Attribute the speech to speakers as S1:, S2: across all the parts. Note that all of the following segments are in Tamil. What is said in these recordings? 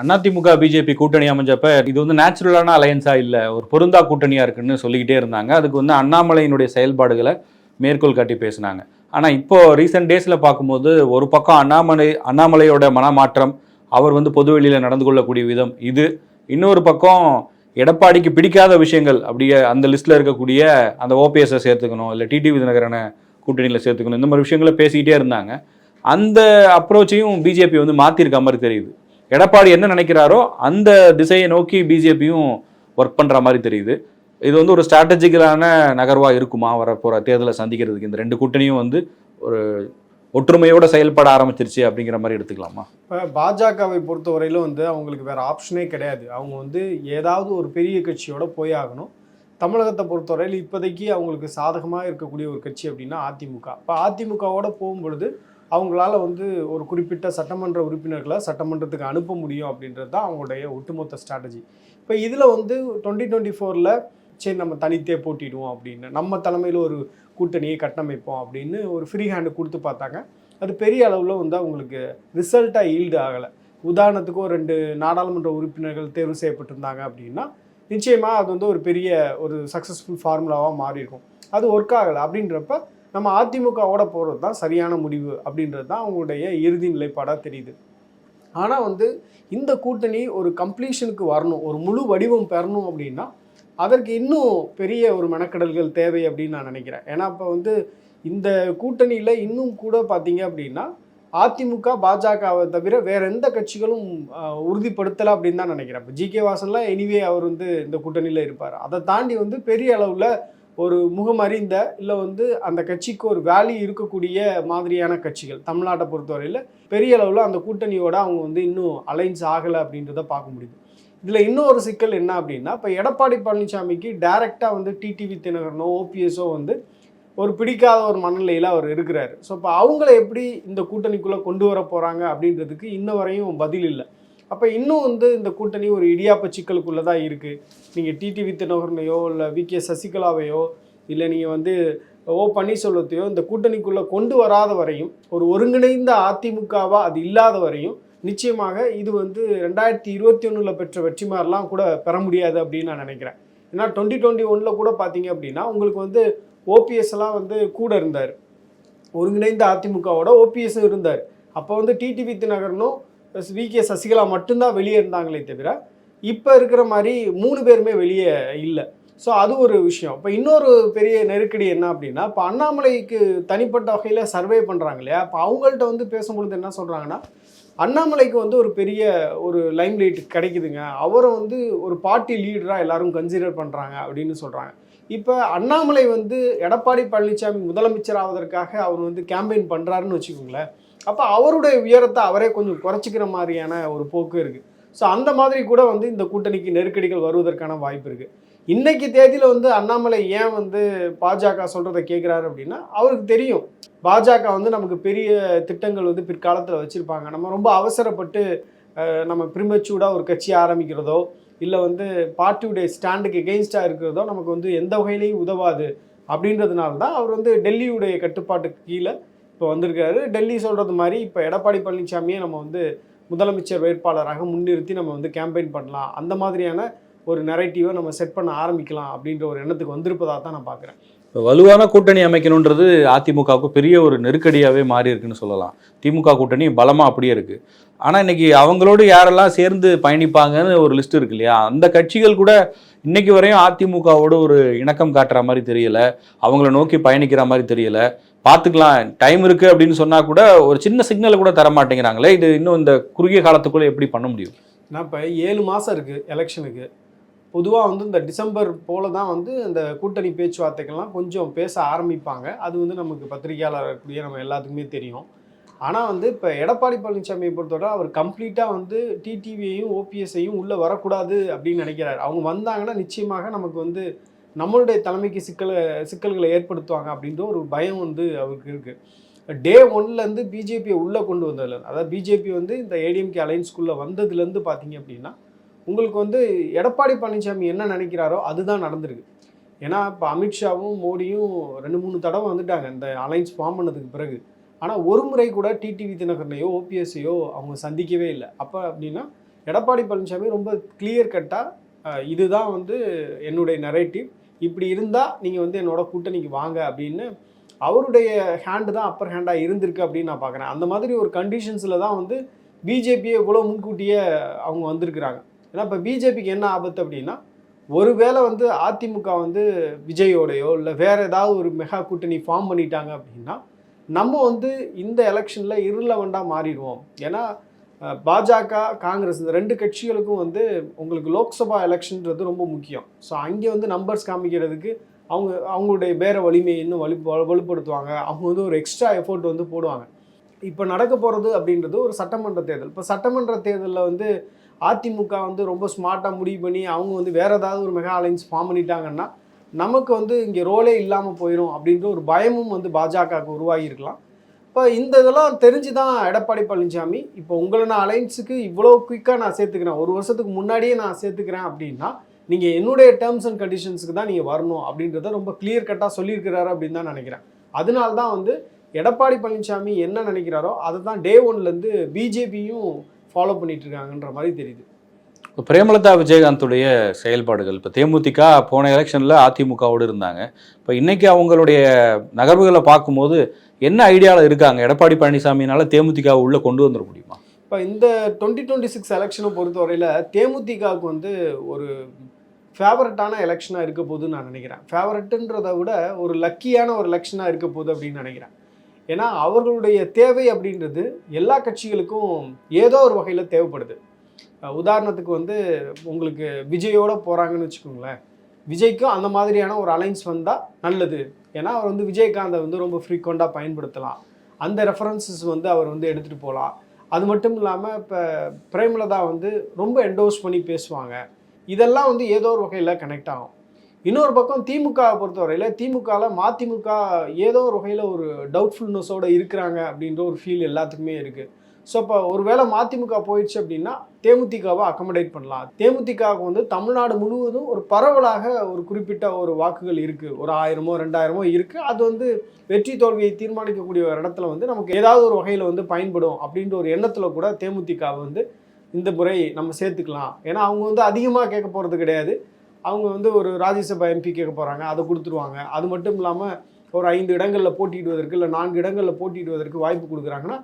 S1: அதிமுக பிஜேபி கூட்டணி அமைஞ்சப்ப இது வந்து நேச்சுரலான அலையன்ஸா இல்லை ஒரு பொருந்தா கூட்டணியா இருக்குன்னு சொல்லிக்கிட்டே இருந்தாங்க. அதுக்கு வந்து அண்ணாமலையினுடைய செயல்பாடுகளை மேற்கோள் காட்டி பேசினாங்க. ஆனால் இப்போ ரீசெண்ட் டேஸில் பார்க்கும்போது ஒரு பக்கம் அண்ணாமலை அண்ணாமலையோட மனமாற்றம் அவர் வந்து பொதுவெளியில நடந்து கொள்ளக்கூடிய விதம் இது. இன்னொரு பக்கம் எடப்பாடிக்கு பிடிக்காத விஷயங்கள் அப்படியே அந்த லிஸ்ட்டில் இருக்கக்கூடிய அந்த ஓபிஎஸ்ஸை சேர்த்துக்கணும் இல்லை டிடிவி தினகரனை கூட்டணியில் சேர்த்துக்கணும் இந்த மாதிரி விஷயங்களை பேசிக்கிட்டே இருந்தாங்க. அந்த அப்ரோச்சையும் பிஜேபி வந்து மாற்றிருக்க மாதிரி தெரியுது. எடப்பாடி என்ன நினைக்கிறாரோ அந்த திசையை நோக்கி பிஜேபியும் ஒர்க் பண்ற மாதிரி தெரியுது. இது வந்து ஒரு ஸ்ட்ராட்டஜிக்கலான நகர்வா இருக்குமா வரப்போற தேர்தலை சந்திக்கிறதுக்கு? இந்த ரெண்டு கூட்டணியும் வந்து ஒரு ஒற்றுமையோட செயல்பட ஆரம்பிச்சிருச்சு அப்படிங்கிற மாதிரி எடுத்துக்கலாமா?
S2: இப்போ பாஜகவை பொறுத்தவரையிலும் வந்து அவங்களுக்கு வேற ஆப்ஷனே கிடையாது. அவங்க வந்து ஏதாவது ஒரு பெரிய கட்சியோட போய் ஆகணும். தமிழகத்தை பொறுத்தவரையில் இப்போதைக்கு அவங்களுக்கு சாதகமாக இருக்கக்கூடிய ஒரு கட்சி அப்படின்னா அதிமுக. இப்போ அதிமுகவோட போகும்பொழுது அவங்களால வந்து ஒரு குறிப்பிட்ட சட்டமன்ற உறுப்பினர்களை சட்டமன்றத்துக்கு அனுப்ப முடியும் அப்படின்றது தான் அவங்களுடைய ஒட்டுமொத்த ஸ்ட்ராட்டஜி இப்போ இதில் வந்து டுவெண்ட்டி டுவெண்ட்டி ஃபோரில் சரி நம்ம தனித்தே போட்டிடுவோம் அப்படின்னு நம்ம தலைமையில் ஒரு கூட்டணியை கட்டமைப்போம் அப்படின்னு ஒரு ஃப்ரீ ஹேண்டு கொடுத்து பார்த்தாங்க. அது பெரிய அளவில் வந்து அவங்களுக்கு ரிசல்ட்டாக ஈல்டு ஆகலை. உதாரணத்துக்கு ஒரு ரெண்டு நாடாளுமன்ற உறுப்பினர்கள் தேர்வு செய்யப்பட்டிருந்தாங்க அப்படின்னா நிச்சயமாக அது வந்து ஒரு பெரிய ஒரு சக்ஸஸ்ஃபுல் ஃபார்முலாவாக மாறியிருக்கும். அது ஒர்க் ஆகலை அப்படின்றப்ப நம்ம அதிமுகவோட போகிறது தான் சரியான முடிவு அப்படின்றது தான் அவங்களுடைய இறுதி நிலைப்பாடாக தெரியுது. ஆனால் வந்து இந்த கூட்டணி ஒரு கம்ப்ளீஷனுக்கு வரணும் ஒரு முழு வடிவம் பெறணும் அப்படின்னா அதற்கு இன்னும் பெரிய ஒரு மெனக்கடல்கள் தேவை அப்படின்னு நான் நினைக்கிறேன். ஏன்னா இப்போ வந்து இந்த கூட்டணியில் இன்னும் கூட பார்த்தீங்க அப்படின்னா அதிமுக பாஜகவை தவிர வேற எந்த கட்சிகளும் உறுதிப்படுத்தலை அப்படின்னு தான் நினைக்கிறேன். இப்போ ஜி கே வாசனில் எனிவே அவர் வந்து இந்த கூட்டணியில் இருப்பார். அதை தாண்டி வந்து பெரிய அளவில் ஒரு முகமறிந்த இல்லை வந்து அந்த கட்சிக்கு ஒரு வேல்யூ இருக்கக்கூடிய மாதிரியான கட்சிகள் தமிழ்நாட்டை பொறுத்தவரையில் பெரிய அளவில் அந்த கூட்டணியோட அவங்க வந்து இன்னும் அலைன்ஸ் ஆகலை அப்படின்றத பார்க்க முடியுது. இதில் இன்னொரு சிக்கல் என்ன அப்படின்னா இப்போ எடப்பாடி பழனிசாமிக்கு டைரெக்டாக வந்து டிடிவி தினகரனோ ஓபிஎஸோ வந்து ஒரு பிடிக்காத ஒரு மனநிலையில் அவர் இருக்கிறாரு. ஸோ இப்போ அவங்கள எப்படி இந்த கூட்டணிக்குள்ளே கொண்டு வர போகிறாங்க அப்படின்றதுக்கு இன்ன வரையும் பதில் இல்லை. அப்போ இன்னும் வந்து இந்த கூட்டணி ஒரு இடியாப்ப சிக்கலுக்குள்ளே தான் இருக்குது நீங்கள் டிடி தினகரனையோ இல்லை வி கே சசிகலாவையோ இல்லை நீங்கள் வந்து ஓ பன்னீர்செல்வத்தையோ இந்த கூட்டணிக்குள்ளே கொண்டு வராத வரையும் ஒரு ஒருங்கிணைந்த அதிமுகவாக அது இல்லாத வரையும் நிச்சயமாக இது வந்து ரெண்டாயிரத்தி இருபத்தி ஒன்றில் பெற்ற வெற்றி மாதிரிலாம் கூட பெற முடியாது அப்படின்னு நான் நினைக்கிறேன். ஏன்னா டுவெண்ட்டி டுவெண்ட்டி ஒனில் கூட பார்த்தீங்க அப்படின்னா உங்களுக்கு வந்து ஓபிஎஸ் எல்லாம் வந்து கூட இருந்தார். ஒருங்கிணைந்த அதிமுகவோட ஓபிஎஸும் இருந்தார். அப்போ வந்து டிடிவி தினகரனும் வி கே சசிகலா மட்டும்தான் வெளியே இருந்தாங்களே தவிர இப்போ இருக்கிற மாதிரி மூணு பேருமே வெளியே இல்லை. ஸோ அது ஒரு விஷயம். இப்போ இன்னொரு பெரிய நெருக்கடி என்ன அப்படின்னா இப்போ அண்ணாமலைக்கு தனிப்பட்ட வகையில் சர்வே பண்ணுறாங்க இல்லையா? அப்போ அவங்கள்ட்ட வந்து பேசும்பொழுது என்ன சொல்கிறாங்கன்னா அண்ணாமலைக்கு வந்து ஒரு பெரிய ஒரு லைம்லைட் கிடைக்குதுங்க. அவரை வந்து ஒரு பார்ட்டி லீடராக எல்லாரும் கன்சிடர் பண்ணுறாங்க அப்படின்னு சொல்கிறாங்க இப்போ அண்ணாமலை வந்து எடப்பாடி பழனிசாமி முதலமைச்சர் ஆவதற்காக அவர் வந்து கேம்பெயின் பண்ணுறாருன்னு வச்சுக்கோங்களேன். அப்போ அவருடைய உயரத்தை அவரே கொஞ்சம் குறைச்சிக்கிற மாதிரியான ஒரு போக்கு இருக்குது ஸோ அந்த மாதிரி கூட வந்து இந்த கூட்டணிக்கு நெருக்கடிகள் வருவதற்கான வாய்ப்பு இருக்குது இன்னைக்கு தேதியில் வந்து அண்ணாமலை ஏன் வந்து பாஜக சொல்கிறத கேட்குறாரு அப்படின்னா அவருக்கு தெரியும். பாஜக வந்து நமக்கு பெரிய திட்டங்கள் வந்து பிற்காலத்தில் வச்சுருப்பாங்க. நம்ம ரொம்ப அவசரப்பட்டு நம்ம பிரிமச்சூடாக ஒரு கட்சி ஆரம்பிக்கிறதோ இல்லை வந்து பார்ட்டியுடைய ஸ்டாண்டுக்கு எகெயின்ஸ்டாக இருக்கிறதோ நமக்கு வந்து எந்த வகையிலையும் உதவாது அப்படின்றதுனால தான் அவர் வந்து டெல்லியுடைய கட்டுப்பாட்டுக்கு கீழே இப்போ வந்திருக்காரு டெல்லி சொல்கிறது மாதிரி இப்போ எடப்பாடி பழனிசாமியை நம்ம வந்து முதலமைச்சர் வேட்பாளராக முன்னிறுத்தி நம்ம வந்து கேம்பெயின் பண்ணலாம். அந்த மாதிரியான ஒரு நெரேட்டிவை நம்ம செட் பண்ண ஆரம்பிக்கலாம் அப்படின்ற ஒரு எண்ணத்துக்கு வந்திருப்பதாக தான் நான் பார்க்குறேன்.
S1: வலுவான கூட்டணி அமைக்கணுன்றது அதிமுகவுக்கு பெரிய ஒரு நெருக்கடியாகவே மாறி இருக்குன்னு சொல்லலாம். திமுக கூட்டணி பலமாக அப்படியே இருக்குது ஆனால் இன்னைக்கு அவங்களோடு யாரெல்லாம் சேர்ந்து பயணிப்பாங்கன்னு ஒரு லிஸ்ட் இருக்கு இல்லையா? அந்த கட்சிகள் கூட இன்னைக்கு வரையும் அதிமுகவோட ஒரு இணக்கம் காட்டுற மாதிரி தெரியல. அவங்கள நோக்கி பயணிக்கிற மாதிரி தெரியல. பார்த்துக்கலாம். டைம் இருக்குது அப்படின்னு சொன்னால் கூட ஒரு சின்ன சிக்னலை கூட தர மாட்டேங்கிறாங்களே. இது இன்னும் இந்த குறுகிய காலத்துக்குள்ளே எப்படி பண்ண முடியும்?
S2: நான் இப்போ ஏழு மாதம் இருக்குது எலெக்ஷனுக்கு. பொதுவாக வந்து இந்த டிசம்பர் போல தான் வந்து இந்த கூட்டணி பேச்சுவார்த்தைகள்லாம் கொஞ்சம் பேச ஆரம்பிப்பாங்க. அது வந்து நமக்கு பத்திரிகையாளர் இருக்கக்கூடிய நம்ம எல்லாத்துக்குமே தெரியும். ஆனால் வந்து இப்போ எடப்பாடி பழனிசாமியை பொறுத்தவரை அவர் கம்ப்ளீட்டாக வந்து டிடிவியையும் ஓபிஎஸ்ஐயும் உள்ளே வரக்கூடாது அப்படின்னு நினைக்கிறாரு. அவங்க வந்தாங்கன்னா நிச்சயமாக நமக்கு வந்து நம்மளுடைய தலைமைக்கு சிக்கலை சிக்கல்களை ஏற்படுத்துவாங்க அப்படின்ற ஒரு பயம் வந்து அவருக்கு இருக்குது டே ஒன்லேருந்து பிஜேபியை உள்ளே கொண்டு வந்ததுல அதாவது பிஜேபி வந்து இந்த ஏடிஎம்கே அலைன்ஸ்குள்ளே வந்ததுலேருந்து பார்த்தீங்க அப்படின்னா உங்களுக்கு வந்து எடப்பாடி பழனிசாமி என்ன நினைக்கிறாரோ அதுதான் நடந்திருக்கு. ஏன்னா இப்போ அமித்ஷாவும் மோடியும் ரெண்டு மூணு தடவை வந்துட்டாங்க. இந்த அலைன்ஸ் ஃபார்ம் பண்ணதுக்கு பிறகு. ஆனால் ஒரு முறை கூட டிடிவி தினகரனையோ ஓபிஎஸ்ஸையோ அவங்க சந்திக்கவே இல்லை. அப்போ அப்படின்னா எடப்பாடி பழனிசாமி ரொம்ப கிளியர் கட்டாக இதுதான் வந்து என்னுடைய நரேட்டிவ் இப்படி இருந்தால் நீங்கள் வந்து என்னோட கூட்டணிக்கு வாங்க அப்படின்னு அவருடைய ஹேண்டு தான் அப்பர் ஹேண்டாக இருந்திருக்கு அப்படின்னு நான் பார்க்குறேன் அந்த மாதிரி ஒரு கண்டிஷன்ஸில் தான் வந்து பிஜேபியை இவ்வளோ முன்கூட்டியே அவங்க வந்திருக்கிறாங்க. ஏன்னா இப்போ பிஜேபிக்கு என்ன ஆபத்து அப்படின்னா ஒருவேளை வந்து அதிமுக வந்து விஜயோடையோ இல்லை வேற ஏதாவது ஒரு மெகா கூட்டணி ஃபார்ம் பண்ணிட்டாங்க அப்படின்னா நம்ம வந்து இந்த எலெக்ஷனில் இருளவண்டாக மாறிடுவோம். ஏன்னா பாஜக காங்கிரஸ் இந்த ரெண்டு கட்சிகளுக்கும் வந்து உங்களுக்கு லோக்சபா எலெக்ஷன்ன்றது ரொம்ப முக்கியம். ஸோ அங்கே வந்து நம்பர்ஸ் காமிக்கிறதுக்கு அவங்க அவங்களுடைய பேர வலிமையை இன்னும் வலு- வலுப்படுத்துவாங்க. அவங்க வந்து ஒரு எக்ஸ்ட்ரா எஃபோர்ட் வந்து போடுவாங்க. இப்போ நடக்க போகிறது அப்படின்றது ஒரு சட்டமன்ற தேர்தல். இப்போ சட்டமன்ற தேர்தலில் வந்து அதிமுக வந்து ரொம்ப ஸ்மார்ட்டாக முடிவு பண்ணி அவங்க வந்து வேறு ஏதாவது ஒரு மெகா அலைன்ஸ் ஃபார்ம் பண்ணிட்டாங்கன்னா நமக்கு வந்து இங்கே ரோலே இல்லாமல் போயிடும் அப்படின்ற ஒரு பயமும் வந்து பாஜகவுக்கு உருவாகி இருக்கலாம். இப்போ இந்த இதெல்லாம் தெரிஞ்சு தான் எடப்பாடி பழனிசாமி இப்போ உங்களை நான் அலைன்ஸுக்கு இவ்வளோ குயிக்காக நான் சேர்த்துக்கிறேன். ஒரு வருஷத்துக்கு முன்னாடியே நான் சேர்த்துக்கிறேன் அப்படின்னா நீங்கள் என்னுடைய டேர்ம்ஸ் அண்ட் கண்டிஷன்ஸுக்கு தான் நீங்கள் வரணும் அப்படின்றத ரொம்ப கிளியர் கட்டாக சொல்லியிருக்கிறாரு அப்படின்னு தான் நினைக்கிறேன். அதனால தான் வந்து எடப்பாடி பழனிசாமி என்ன நினைக்கிறாரோ அதை தான் டே ஒன்லேருந்து பிஜேபியும் ஃபாலோ பண்ணிட்டு இருக்காங்கன்ற மாதிரி தெரியுது.
S1: இப்போ பிரேமலதா விஜயகாந்துடைய செயல்பாடுகள் இப்போ தேமுதிக போன எலெக்ஷனில் அதிமுகவோடு இருந்தாங்க. இப்போ இன்னைக்கு அவங்களுடைய நகர்வுகளை பார்க்கும்போது என்ன ஐடியாவில் இருக்காங்க? எடப்பாடி பழனிசாமினால தேமுதிக உள்ள கொண்டு வந்துட முடியுமா?
S2: இப்போ இந்த டுவெண்ட்டி டுவெண்ட்டி சிக்ஸ் எலெக்ஷனை பொறுத்தவரையில் தேமுதிகவுக்கு வந்து ஒரு ஃபேவரட்டான எலெக்ஷனாக இருக்க போகுதுன்னு நான் நினைக்கிறேன். ஃபேவரட்டுன்றதை விட ஒரு லக்கியான ஒரு எலெக்ஷனாக இருக்க போகுது அப்படின்னு நினைக்கிறேன். ஏன்னா அவர்களுடைய தேவை அப்படின்றது எல்லா கட்சிகளுக்கும் ஏதோ ஒரு வகையில் தேவைப்படுது. உதாரணத்துக்கு வந்து உங்களுக்கு விஜயோட போகிறாங்கன்னு வச்சுக்கோங்களேன். விஜய்க்கும் அந்த மாதிரியான ஒரு அலைன்ஸ் வந்தால் நல்லது. ஏன்னா அவர் வந்து விஜயகாந்தை வந்து ரொம்ப ஃப்ரீக்வெண்ட்டாக பயன்படுத்தலாம். அந்த ரெஃபரன்சஸ் வந்து அவர் வந்து எடுத்துகிட்டு போகலாம் அது மட்டும் இல்லாமல் இப்போ பிரேமலதா வந்து ரொம்ப என்டோர்ஸ் பண்ணி பேசுவாங்க. இதெல்லாம் வந்து ஏதோ ஒரு வகையில் கனெக்ட் ஆகும். இன்னொரு பக்கம் திமுகவை பொறுத்தவரையில் திமுகவில் மதிமுக ஏதோ ஒரு வகையில் ஒரு டவுட்ஃபுல்னஸோடு இருக்கிறாங்க அப்படின்ற ஒரு ஃபீல் எல்லாத்துக்குமே இருக்குது ஸோ இப்போ ஒருவேளை மதிமுக போயிடுச்சு அப்படின்னா தேமுதிகவை அக்கமடேட் பண்ணலாம். தேமுதிகவுக்கு வந்து தமிழ்நாடு முழுவதும் ஒரு பரவலாக ஒரு குறிப்பிட்ட ஒரு வாக்குகள் இருக்குது ஒரு ஆயிரமோ ரெண்டாயிரமோ இருக்குது அது வந்து வெற்றி தோல்வியை தீர்மானிக்கக்கூடிய ஒரு இடத்துல வந்து நமக்கு ஏதாவது ஒரு வகையில் வந்து பயன்படும் அப்படின்ற ஒரு எண்ணத்தில் கூட தேமுதிகவை வந்து இந்த முறை நம்ம சேர்த்துக்கலாம். ஏன்னா அவங்க வந்து அதிகமாக கேட்க போகிறது கிடையாது. அவங்க வந்து ஒரு ராஜ்யசபா எம்பி கேட்க போகிறாங்க அதை கொடுத்துருவாங்க. அது மட்டும் இல்லாமல் ஒரு ஐந்து இடங்களில் போட்டியிடுவதற்கு இல்லை நான்கு இடங்களில் போட்டியிடுவதற்கு வாய்ப்பு கொடுக்குறாங்கன்னா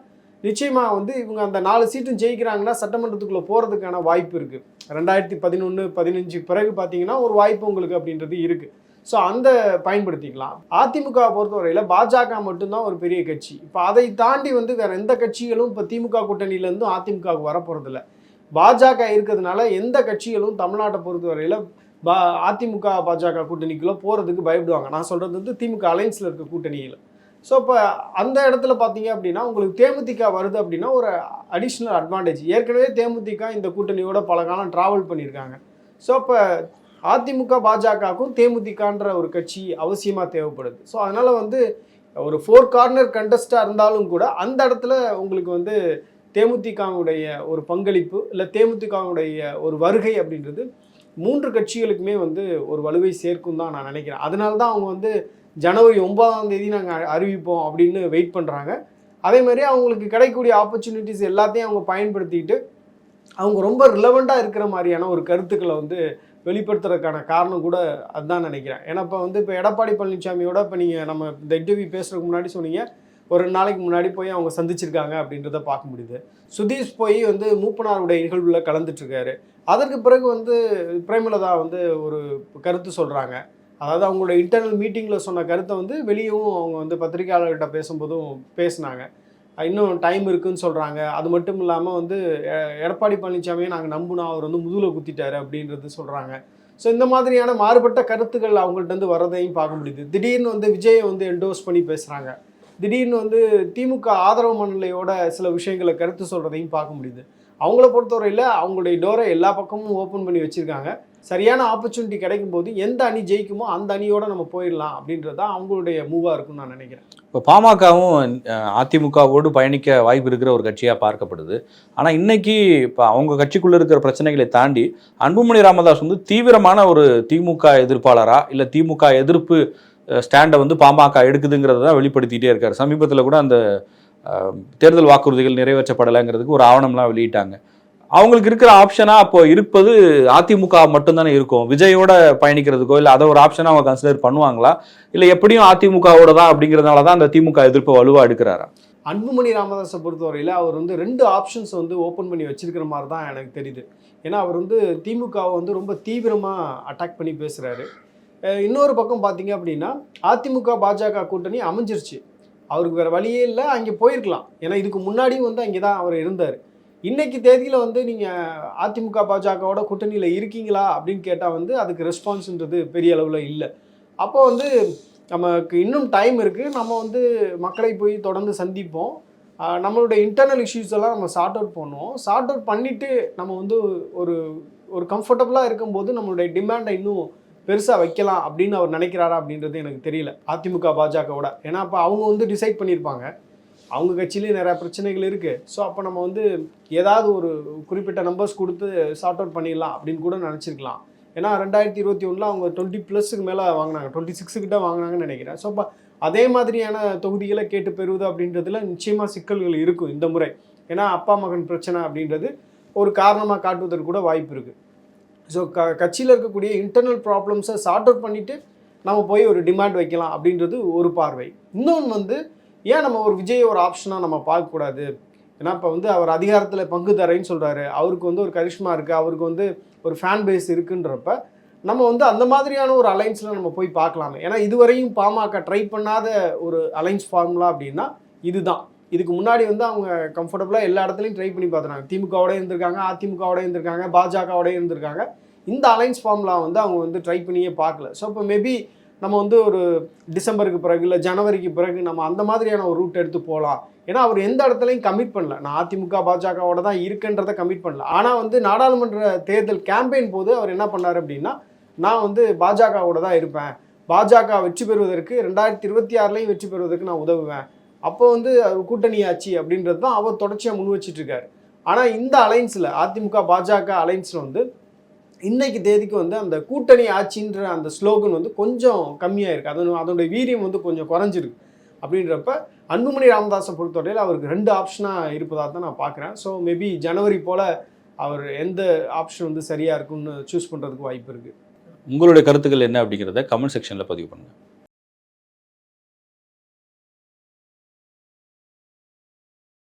S2: நிச்சயமாக வந்து இவங்க அந்த நாலு சீட்டும் ஜெயிக்கிறாங்கன்னா சட்டமன்றத்துக்குள்ளே போகிறதுக்கான வாய்ப்பு இருக்குது ரெண்டாயிரத்தி பதினொன்று பதினஞ்சு பிறகு பார்த்தீங்கன்னா ஒரு வாய்ப்பு உங்களுக்கு அப்படின்றது இருக்குது ஸோ அந்த பயன்படுத்திக்கலாம். அதிமுக பொறுத்தவரையில் பாஜக மட்டும்தான் ஒரு பெரிய கட்சி. இப்போ அதை தாண்டி வந்து வேறு எந்த கட்சிகளும் இப்போ திமுக கூட்டணியிலேருந்தும் அதிமுகவுக்கு வரப்போகிறதில்ல பாஜக இருக்கிறதுனால எந்த கட்சிகளும் தமிழ்நாட்டை பொறுத்தவரையில் பா அதிமுக பாஜக கூட்டணிக்குள்ளே போகிறதுக்கு பயப்படுவாங்க. நான் சொல்கிறது வந்து திமுக அலைன்ஸில் இருக்க கூட்டணியில். ஸோ இப்போ அந்த இடத்துல பார்த்தீங்க அப்படின்னா உங்களுக்கு தேமுதிக வருது அப்படின்னா ஒரு அடிஷ்னல் அட்வான்டேஜ் ஏற்கனவே தேமுதிக இந்த கூட்டணியோட பல காலம் ட்ராவல் பண்ணியிருக்காங்க. ஸோ இப்போ அதிமுக பாஜகவுக்கும் தேமுதிகன்ற ஒரு கட்சி அவசியமாக தேவைப்படுது. ஸோ அதனால் வந்து ஒரு ஃபோர் கார்னர் கண்டஸ்டாக இருந்தாலும் கூட அந்த இடத்துல உங்களுக்கு வந்து தேமுதிகவுடைய ஒரு பங்களிப்பு இல்லை தேமுதிகவுடைய ஒரு வருகை அப்படின்றது மூன்று கட்சிகளுக்குமே வந்து ஒரு வலுவை சேர்க்கும் தான் நான் நினைக்கிறேன். அதனால தான் அவங்க வந்து ஜனவரி ஒன்பதாம் தேதி நாங்கள் அறிவிப்போம் அப்படின்னு வெயிட் பண்ணுறாங்க அதே மாதிரி அவங்களுக்கு கிடைக்கக்கூடிய ஆப்பர்ச்சுனிட்டிஸ் எல்லாத்தையும் அவங்க பயன்படுத்திட்டு அவங்க ரொம்ப ரிலவெண்ட்டாக இருக்கிற மாதிரியான ஒரு கருத்துக்களை வந்து வெளிப்படுத்துறதுக்கான காரணம் கூட அதுதான் நினைக்கிறேன். ஏன்னா இப்போ வந்து இப்போ எடப்பாடி பழனிசாமியோட இப்போ நீங்கள் நம்ம இந்த இன்டர்வியூ பேசுகிறதுக்கு முன்னாடி சொன்னீங்க ஒரு ரெண்டு நாளைக்கு முன்னாடி போய் அவங்க சந்திச்சிருக்காங்க அப்படின்றத பார்க்க முடியுது. சுதீஷ் போய் வந்து மூப்பனாருடைய நிகழ்வில் கலந்துட்டுருக்காரு அதற்கு பிறகு வந்து பிரேமலதா வந்து ஒரு கருத்து சொல்கிறாங்க அதாவது அவங்களோட இன்டர்னல் மீட்டிங்கில் சொன்ன கருத்தை வந்து வெளியும் அவங்க வந்து பத்திரிகையாளர்கிட்ட பேசும்போதும் பேசினாங்க. இன்னும் டைம் இருக்குன்னு சொல்கிறாங்க அது மட்டும் இல்லாமல் வந்து எ- எடப்பாடி பழனிசாமியை நாங்கள் நம்பினோம் அவர் வந்து முதுகில் குத்திட்டாரு அப்படின்றது சொல்கிறாங்க ஸோ இந்த மாதிரியான மாறுபட்ட கருத்துக்கள் அவங்கள்ட்ட வந்து வரதையும் பார்க்க முடியுது. திடீர்னு வந்து விஜயை வந்து என்டோஸ் பண்ணி பேசுகிறாங்க திடீர்னு வந்து திமுக ஆதரவு மனநிலையோட சில விஷயங்களை கருத்து சொல்கிறதையும் பார்க்க முடியுது. அவங்கள பொறுத்தவரையில் அவங்களுடைய டோரை எல்லா பக்கமும் ஓப்பன் பண்ணி வச்சுருக்காங்க. சரியான ஆப்பர்ச்சுனிட்டி கிடைக்கும் போது எந்த அணி ஜெயிக்குமோ அந்த அணியோட நம்ம போயிடலாம் அப்படின்றது தான் அவங்களுடைய மூவாக இருக்கும்னு நான் நினைக்கிறேன்.
S1: இப்போ பாமகவும் அதிமுகவோடு பயணிக்க வாய்ப்பு இருக்கிற ஒரு கட்சியாக பார்க்கப்படுது. ஆனால் இன்னைக்கு இப்போ அவங்க கட்சிக்குள்ளே இருக்கிற பிரச்சனைகளை தாண்டி அன்புமணி ராமதாஸ் வந்து தீவிரமான ஒரு திமுக எதிர்ப்பாளராக இல்லை திமுக எதிர்ப்பு ஸ்டாண்டை வந்து பாமக எடுக்குதுங்கிறத தான் வெளிப்படுத்திட்டே இருக்கார். சமீபத்தில் கூட அந்த தேர்தல் வாக்குறுதிகள் நிறைவேற்றப்படலைங்கிறதுக்கு ஒரு ஆவணம்லாம் வெளியிட்டாங்க. அவங்களுக்கு இருக்கிற ஆப்ஷனாக அப்போ இருப்பது அதிமுக மட்டும்தானே இருக்கும். விஜயோட பயணிக்கிறதுக்கோ இல்லை அதை ஒரு ஆப்ஷனாக அவங்க கன்சிடர் பண்ணுவாங்களா? இல்லை எப்படியும் அதிமுகவோட தான் அப்படிங்கிறதுனால தான் அந்த திமுக எதிர்ப்பு வலுவா எடுக்கிறாரா?
S2: அன்புமணி ராமதாஸை பொறுத்தவரையில் அவர் வந்து ரெண்டு ஆப்ஷன்ஸ் வந்து ஓப்பன் பண்ணி வச்சிருக்கிற மாதிரி தான் எனக்கு தெரியுது. ஏன்னா அவர் வந்து திமுகவை வந்து ரொம்ப தீவிரமாக அட்டாக் பண்ணி பேசுகிறாரு இன்னொரு பக்கம் பார்த்தீங்க அப்படின்னா அதிமுக பாஜக கூட்டணி அமைஞ்சிருச்சு. அவருக்கு வேறு வழியே இல்லை அங்கே போயிருக்கலாம். ஏன்னா இதுக்கு முன்னாடியும் வந்து அங்கே தான் அவர் இருந்தார். இன்னைக்கு தேதியில் வந்து நீங்கள் அதிமுக பாஜகவோட கூட்டணியில் இருக்கீங்களா அப்படின்னு கேட்டால் வந்து அதுக்கு ரெஸ்பான்ஸுன்றது பெரிய அளவில் இல்லை. அப்போ வந்து நமக்கு இன்னும் டைம் இருக்குது நம்ம வந்து மக்களை போய் தொடர்ந்து சந்திப்போம். நம்மளுடைய இன்டர்னல் இஷ்யூஸ் எல்லாம் நம்ம சார்ட் அவுட் பண்ணுவோம். சார்ட் அவுட் பண்ணிவிட்டு நம்ம வந்து ஒரு ஒரு கம்ஃபர்டபுளாக இருக்கும்போது நம்மளுடைய டிமாண்டை இன்னும் பெருசாக வைக்கலாம் அப்படின்னு அவர் நினைக்கிறாரா அப்படின்றது எனக்கு தெரியல அதிமுக பாஜகவோட ஏன்னா அப்போ அவங்க வந்து டிசைட் பண்ணியிருப்பாங்க. அவங்க கட்சியிலேயும் நிறையா பிரச்சனைகள் இருக்குது ஸோ அப்போ நம்ம வந்து ஏதாவது ஒரு குறிப்பிட்ட நம்பர்ஸ் கொடுத்து சார்ட் அவுட் பண்ணிடலாம் அப்படின்னு கூட நினச்சிருக்கலாம். ஏன்னா ரெண்டாயிரத்தி இருபத்தி ஒன்றில் அவங்க டுவெண்ட்டி ப்ளஸுக்கு மேலே வாங்கினாங்க. டுவெண்ட்டி சிக்ஸுக்கிட்ட வாங்கினாங்கன்னு நினைக்கிறேன். ஸோ அப்போ அதே மாதிரியான தொகுதிகளை கேட்டு பெறுவது அப்படின்றதுல நிச்சயமாக சிக்கல்கள் இருக்கும் இந்த முறை. ஏன்னா அப்பா மகன் பிரச்சனை அப்படின்றது ஒரு காரணமாக காட்டுவதற்கு கூட வாய்ப்பு இருக்குது ஸோ க கட்சியில் இருக்கக்கூடிய இன்டர்னல் ப்ராப்ளம்ஸை சார்ட் அவுட் பண்ணிவிட்டு நம்ம போய் ஒரு டிமாண்ட் வைக்கலாம் அப்படின்றது ஒரு பார்வை. இன்னொன்று வந்து ஏன் நம்ம ஒரு விஜய் ஒரு ஆப்ஷனாக நம்ம பார்க்கக்கூடாது? ஏன்னா இப்போ வந்து அவர் அதிகாரத்தில் பங்கு தரேன்னு சொல்கிறாரு அவருக்கு வந்து ஒரு கரிஷ்மா இருக்குது அவருக்கு வந்து ஒரு ஃபேன் பேஸ் இருக்குன்றப்ப நம்ம வந்து அந்த மாதிரியான ஒரு அலைன்ஸில் நம்ம போய் பார்க்கலாமே. ஏன்னா இதுவரையும் பாமக ட்ரை பண்ணாத ஒரு அலைன்ஸ் ஃபார்முலா அப்படின்னா இதுதான். இதுக்கு முன்னாடி வந்து அவங்க கம்ஃபர்டபுளாக எல்லா இடத்துலையும் ட்ரை பண்ணி பார்த்துறாங்க திமுகவோட இருந்திருக்காங்க அதிமுகவோட இருந்திருக்காங்க பாஜகவோட இருந்திருக்காங்க. இந்த அலைன்ஸ் ஃபார்ம்லாம் வந்து அவங்க வந்து ட்ரை பண்ணியே பார்க்கல. ஸோ இப்போ மேபி நம்ம வந்து ஒரு டிசம்பருக்கு பிறகு இல்லை ஜனவரிக்கு பிறகு நம்ம அந்த மாதிரியான ஒரு ரூட் எடுத்து போகலாம். ஏன்னா அவர் எந்த இடத்துலையும் கமிட் பண்ணல. நான் அதிமுக பாஜகவோட தான் இருக்கன்றதை கமிட் பண்ணல. ஆனால் வந்து நாடாளுமன்ற தேர்தல் கேம்பெயின் போது அவர் என்ன பண்ணார் அப்படின்னா நான் வந்து பாஜகவோட தான் இருப்பேன். பாஜக வெற்றி பெறுவதற்கு ரெண்டாயிரத்தி இருபத்தி ஆறுலையும் வெற்றி பெறுவதற்கு நான் உதவுவேன். அப்போ வந்து அவர் கூட்டணி ஆச்சு அப்படின்றது தான் அவர் தொடர்ச்சியாக முன் வச்சிட்ருக்காரு ஆனால் இந்த அலைன்ஸில் அதிமுக பாஜக அலைன்ஸில் வந்து இன்னைக்கு தேதிக்கு வந்து அந்த கூட்டணி ஆட்சின்ற அந்த ஸ்லோகன் வந்து கொஞ்சம் கம்மியாக இருக்குது அதனுடைய வீரியம் வந்து கொஞ்சம் குறைஞ்சிருக்கு. அப்படின்றப்ப அன்புமணி ராமதாஸை பொறுத்தவரையில் அவருக்கு ரெண்டு ஆப்ஷனாக இருப்பதாக தான் நான் பார்க்குறேன். ஸோ மேபி ஜனவரி போல் அவர் எந்த ஆப்ஷன் வந்து சரியாக இருக்கும்னு சூஸ் பண்ணுறதுக்கு வாய்ப்பு இருக்குது
S1: உங்களுடைய கருத்துக்கள் என்ன அப்படிங்கிறத கமெண்ட் செக்ஷனில் பதிவு பண்ணுங்கள்